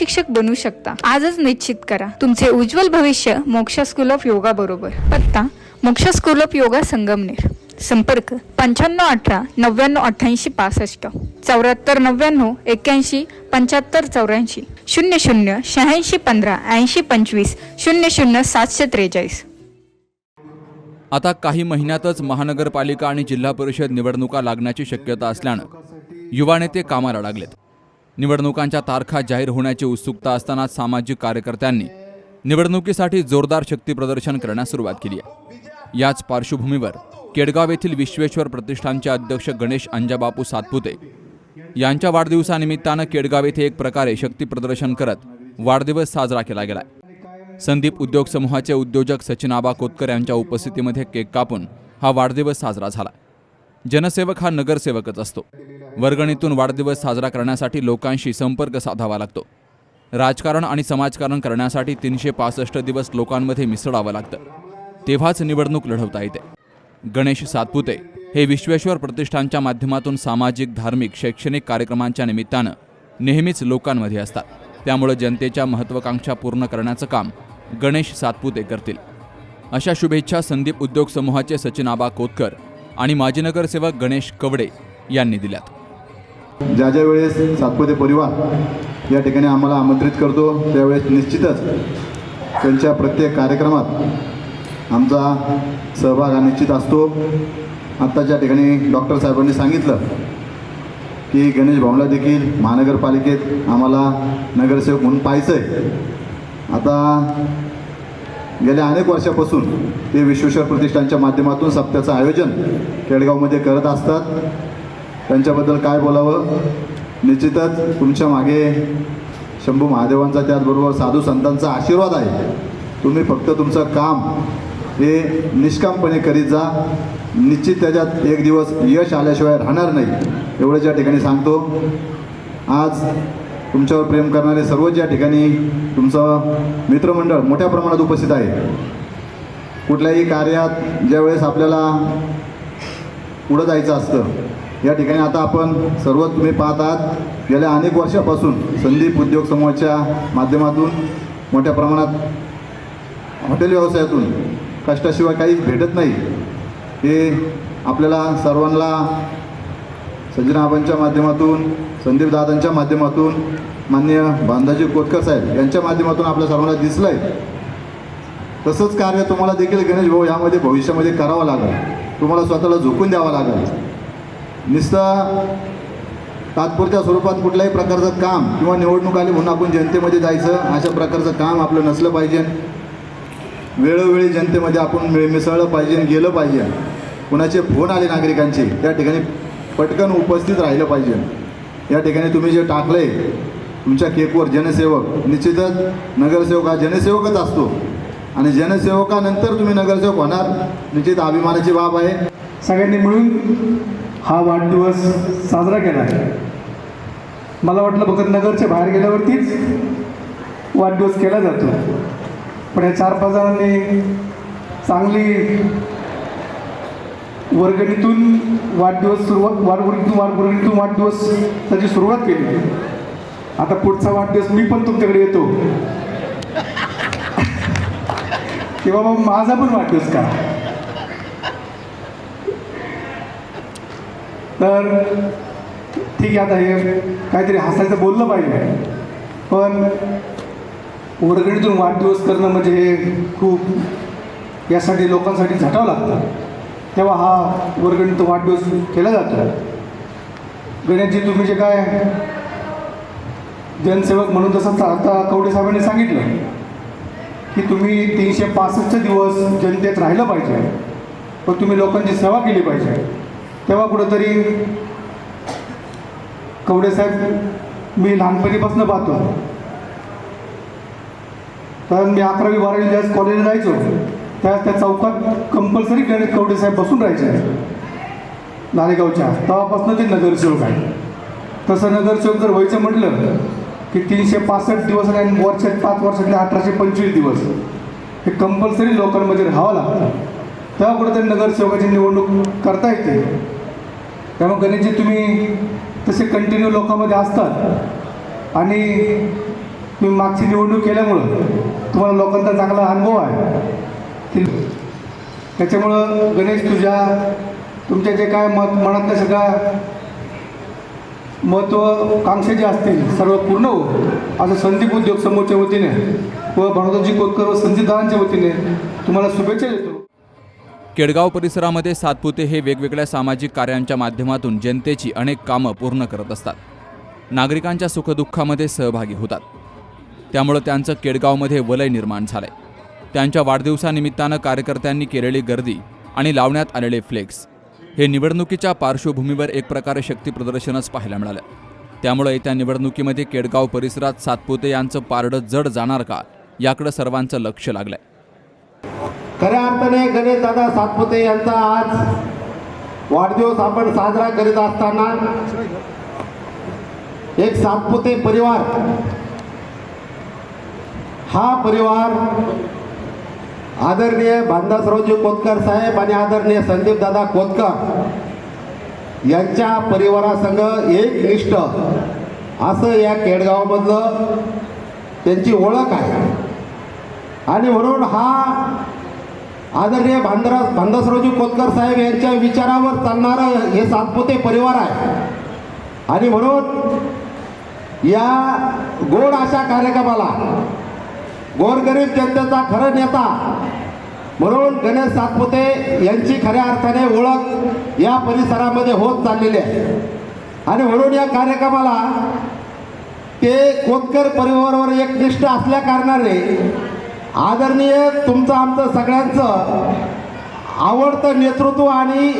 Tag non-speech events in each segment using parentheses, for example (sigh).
शिक्षक बनू शकता. आजच निश्चित करा. तुमचे उज्ज्वल भविष्य मोक्षा स्कूल ऑफ योगा बरोबर. पत्ता मोक्ष स्कूल ऑफ योगा संगमनेर. संपर्क पंच्याण्णव अठरा नव्याण्णव अठ्ठ्याऐंशी पासष्ट. चौऱ्याहत्तर नव्याण्णव एक्क्याऐंशी पंच्याहत्तर चौऱ्याऐंशी. शून्य शून्य शहाऐंशी पंधरा ऐंशी पंचवीस. शून्य शून्य सातशे त्रेचाळीस. आता काही महिन्यातच महानगरपालिका आणि जिल्हा परिषद निवडणुका लागण्याची शक्यता असल्यानं युवा नेते कामाला लागलेत. निवडणुकांच्या तारखा जाहीर होण्याची उत्सुकता असताना सामाजिक कार्यकर्त्यांनी निवडणुकीसाठी जोरदार शक्ती प्रदर्शन करण्यास सुरुवात केली आहे. याच पार्श्वभूमीवर केडगाव येथील विश्वेश्वर प्रतिष्ठानचे अध्यक्ष गणेश अंजाबापू सातपुते यांच्या वाढदिवसानिमित्तानं केडगाव येथे एक प्रकारे शक्ती प्रदर्शन करत वाढदिवस साजरा केला गेला संदीप उद्योग समूहाचे उद्योजक सचिन आबा कोतकर यांच्या उपस्थितीमध्ये केक कापून हा वाढदिवस साजरा झाला. जनसेवक हा नगरसेवकच असतो. वर्गणीतून वाढदिवस साजरा करण्यासाठी लोकांशी संपर्क साधावा लागतो. राजकारण आणि समाजकारण करण्यासाठी तीनशे पासष्ट दिवस लोकांमध्ये मिसळावं लागतं. तेव्हाच निवडणूक लढवता येते. गणेश सातपुते हे विश्वेश्वर प्रतिष्ठानच्या माध्यमातून सामाजिक धार्मिक शैक्षणिक कार्यक्रमांच्या निमित्तानं नेहमीच लोकांमध्ये असतात. त्यामुळे जनतेच्या महत्त्वाकांक्षा पूर्ण करण्याचं काम गणेश सातपुते करतील. अशा शुभेच्छा संदीप उद्योग समूहाचे सचिन आबा कोतकर आणि माजी नगरसेवक गणेश कवडे यांनी दिल्यात. ज्या ज्या वेळेस सातपुते परिवार या ठिकाणी आम्हाला आमंत्रित करतो त्यावेळेस निश्चितच त्यांच्या प्रत्येक कार्यक्रमात आमचा सहभाग हा निश्चित असतो. आत्ताच्या ठिकाणी डॉक्टर साहेबांनी सांगितलं की गणेश भाऊला देखील महानगरपालिकेत आम्हाला नगरसेवक म्हणून पाहायचं आहे आता गेल्या अनेक वर्षापासून ते विश्वेश्वर प्रतिष्ठानच्या माध्यमातून सप्त्याचं आयोजन केडगावमध्ये करत असतात. त्यांच्याबद्दल काय बोलावं? निश्चितच तुमच्या मागे शंभू महादेवांचा त्याचबरोबर साधू संतांचा आशीर्वाद आहे. तुम्ही फक्त तुमचं काम हे निष्कामपणे करीत जा. निश्चित त्याच्यात एक दिवस यश आल्याशिवाय राहणार नाही. एवढंच या ठिकाणी सांगतो. आज तुमच्यावर प्रेम करणारे सर्वच या ठिकाणी तुमचं मित्रमंडळ मोठ्या प्रमाणात उपस्थित आहे कुठल्याही कार्यात ज्यावेळेस आपल्याला पुढं जायचं असतं या ठिकाणी आता आपण सर्व तुम्ही पाहत आहात गेल्या अनेक वर्षापासून संदीप उद्योग समूहाच्या माध्यमातून मोठ्या प्रमाणात हॉटेल व्यवसायातून कष्टाशिवाय काहीच भेटत नाही हे आपल्याला सर्वांना सज्जनाबांच्या माध्यमातून संदीप दादांच्या माध्यमातून मान्य बांधाजी कोतकर साहेब यांच्या माध्यमातून आपल्या सर्वांना दिसलं आहे तसंच कार्य तुम्हाला देखील गणेश भाऊ यामध्ये भविष्यामध्ये करावं लागेल. तुम्हाला स्वतःला झोकून द्यावं लागेल. नुसतं तात्पुरत्या स्वरूपात कुठल्याही प्रकारचं काम किंवा निवडणूक आली म्हणून आपण जनतेमध्ये जायचं अशा प्रकारचं काम आपलं नसलं पाहिजे. वेळोवेळी जनतेमध्ये आपण मिळ मिसळलं पाहिजे गेलं पाहिजे. कुणाचे फोन आले नागरिकांचे त्या ठिकाणी पटकन उपस्थित राहिलं पाहिजे. या ठिकाणी तुम्ही जे टाकलंय तुमच्या केकवर जनसेवक निश्चितच नगरसेवक हा जनसेवकच असतो. आणि जनसेवकानंतर तुम्ही नगरसेवक होणार निश्चित अभिमानाची बाब आहे. सगळ्यांनी मिळून हा वाढदिवस साजरा केला आहे. मला वाटलं फक्त नगरच्या बाहेर गेल्यावरतीच वाढदिवस केला जातो. पण या चार पाच जणांनी चांगली वर्गणीतून वाढदिवस सुरुवात वाढवर्गीतून वाढवर्गणीतून वाढदिवस त्याची सुरुवात केली. आता पुढचा वाढदिवस मी पण तुमच्याकडे येतो. (laughs) किंवा मग माझा पण वाढदिवस का? तर ठीक आहे आता हे काहीतरी हसायचं बोललं पाहिजे. पण वर्गणीतून वाढदिवस करणं म्हणजे हे खूप यासाठी लोकांसाठी झटावं लागतं. तेव्हा हा वर्गणीतून वाढदिवस केला जातो. गणेशजी तुम्ही जे काय जनसेवक म्हणून तसं आता कवडे साहेबांनी सांगितलं की तुम्ही तीनशे पासष्ट दिवस जनतेत राहिलं पाहिजे पण तुम्ही लोकांची सेवा केली पाहिजे. तेव्हा कुठंतरी कवडे साहेब मी लहानपणीपासून पाहतो. कारण मी अकरावी बारावी ज्यावेळेस कॉलेजला जायचो त्या त्या चौकात कंपल्सरी गणेश कवडे साहेब बसून राहायचे. नारेगावच्या. तेव्हापासून ते नगरसेवक आहे तसं नगरसेवक जर व्हायचं म्हटलं की तीनशे पासष्ट दिवस आणि वर्षात पाच वर्षातले अठराशे पंचवीस दिवस हे कंपल्सरी लोकांमध्ये राहावं लागतं. तेव्हा कुठेतरी नगरसेवकाची निवडणूक करता येते. त्यामुळे गणेशजी तुम्ही तसे कंटिन्यू लोकांमध्ये असतात. आणि तुम्ही मागची निवडणूक केल्यामुळं तुम्हाला लोकांचा चांगला अनुभव आहे. त्याच्यामुळं गणेश तुझ्या तुमच्या जे काय मत मनातल्या सगळ्या महत्त्वाकांक्षा जे असतील सर्व पूर्ण हो. असं संदीप उद्योग समोरच्या वतीने व भरतजी कोतकर व संदीपदारांच्या वतीने तुम्हाला शुभेच्छा देतो. केडगाव परिसरामध्ये सातपुते हे वेगवेगळ्या सामाजिक कार्यांच्या माध्यमातून जनतेची अनेक कामं पूर्ण करत असतात. नागरिकांच्या सुखदुःखामध्ये सहभागी होतात. त्यामुळं त्यांचं केडगावमध्ये वलय निर्माण झालंय. त्यांच्या वाढदिवसानिमित्तानं कार्यकर्त्यांनी केलेली गर्दी आणि लावण्यात आलेले फ्लेक्स हे निवडणुकीच्या पार्श्वभूमीवर एक प्रकारे शक्तीप्रदर्शनच पाहायला मिळालं. त्यामुळे येत्या निवडणुकीमध्ये केडगाव परिसरात सातपुते यांचं पारडं जड जाणार का याकडे सर्वांचं लक्ष लागलंय. खऱ्या अर्थाने गणेश दादा सातपुते यांचा आज वाढदिवस आपण साजरा करीत असताना एक सातपुते परिवार हा परिवार आदरणीय भांदासरावजी कोतकर साहेब आणि आदरणीय संदीप दादा कोतकर यांच्या परिवारासंग एक निष्ठ असं या केडगावमधलं त्यांची ओळख आहे. आणि म्हणून हा आदरणीय भांडरा भांडसरावजी कोतकर साहेब यांच्या विचारावर चालणारं हे सातपुते परिवार आहे. आणि म्हणून या गोड अशा कार्यक्रमाला गोरगरीब जनतेचा खरं नेता म्हणून गणेश सातपुते यांची खऱ्या अर्थाने ओळख या परिसरामध्ये होत चाललेली आहे. आणि म्हणून या कार्यक्रमाला ते कोतकर परिवारावर एक निष्ठ असल्या कारणाने आदरणीय तुमचं आमचं सगळ्यांचं आवडतं नेतृत्व आणि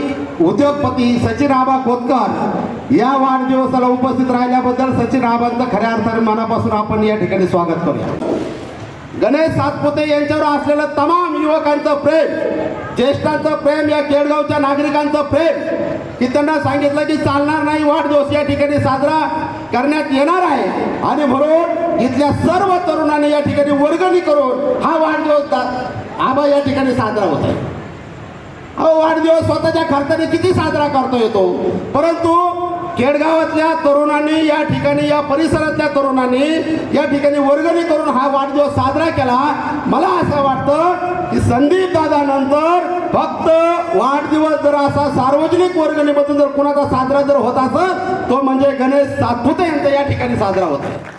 उद्योगपती सचिन आबा खोतकर या वाढदिवसाला उपस्थित राहिल्याबद्दल सचिन आबांचं खऱ्या अर्थाने मनापासून आपण या ठिकाणी स्वागत करूया. गणेश सातपुते यांच्यावर असलेलं तमाम युवकांचं प्रेम ज्येष्ठांचं प्रेम या केडगावच्या नागरिकांचं प्रेम की त्यांना सांगितलं की चालणार नाही वाढदिवस या ठिकाणी साजरा करण्यात येणार आहे. आणि म्हणून इथल्या सर्व तरुणांनी या ठिकाणी वर्गणी करून हा वाढदिवस आबा या ठिकाणी साजरा होत आहे. अहो वाढदिवस स्वतःच्या खर्चाने किती साजरा करतो येतो परंतु केडगावातल्या तरुणांनी या ठिकाणी या परिसरातल्या तरुणांनी या ठिकाणी वर्गणी करून हा वाढदिवस साजरा केला. मला असं वाटतं की संदीप दादानंतर फक्त वाढदिवस जर असा सार्वजनिक वर्गणीमधून जर कुणाचा साजरा जर होत असत तो म्हणजे गणेश सातपुते यांचा या ठिकाणी साजरा होत. आहे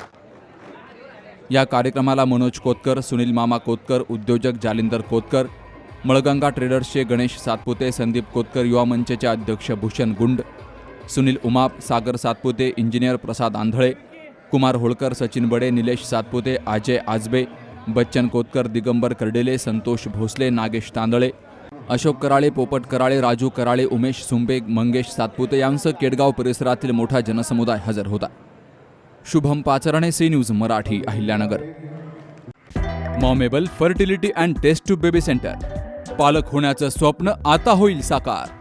या कार्यक्रमाला मनोज कोतकर सुनील मामा कोतकर उद्योजक जालिंदर कोतकर मळगंगा ट्रेडर्सचे गणेश सातपुते संदीप कोतकर युवा मंचचे अध्यक्ष भूषण गुंड सुनील उमाप सागर सातपुते इंजिनियर प्रसाद आंधळे कुमार होळकर सचिन बडे निलेश सातपुते अजय आजबे बच्चन कोतकर दिगंबर कर्डेले संतोष भोसले नागेश तांदळे अशोक कराळे पोपट कराळे राजू कराळे उमेश सुंबे मंगेश सातपुते यांसह केडगाव परिसरातील मोठा जनसमुदाय हजर होता. Shubham Pacharne C news Marathi Ahilyanagar. मॉमेबल fertility and test tube baby centre. पालक होण्याचं स्वप्न आता होईल साकार.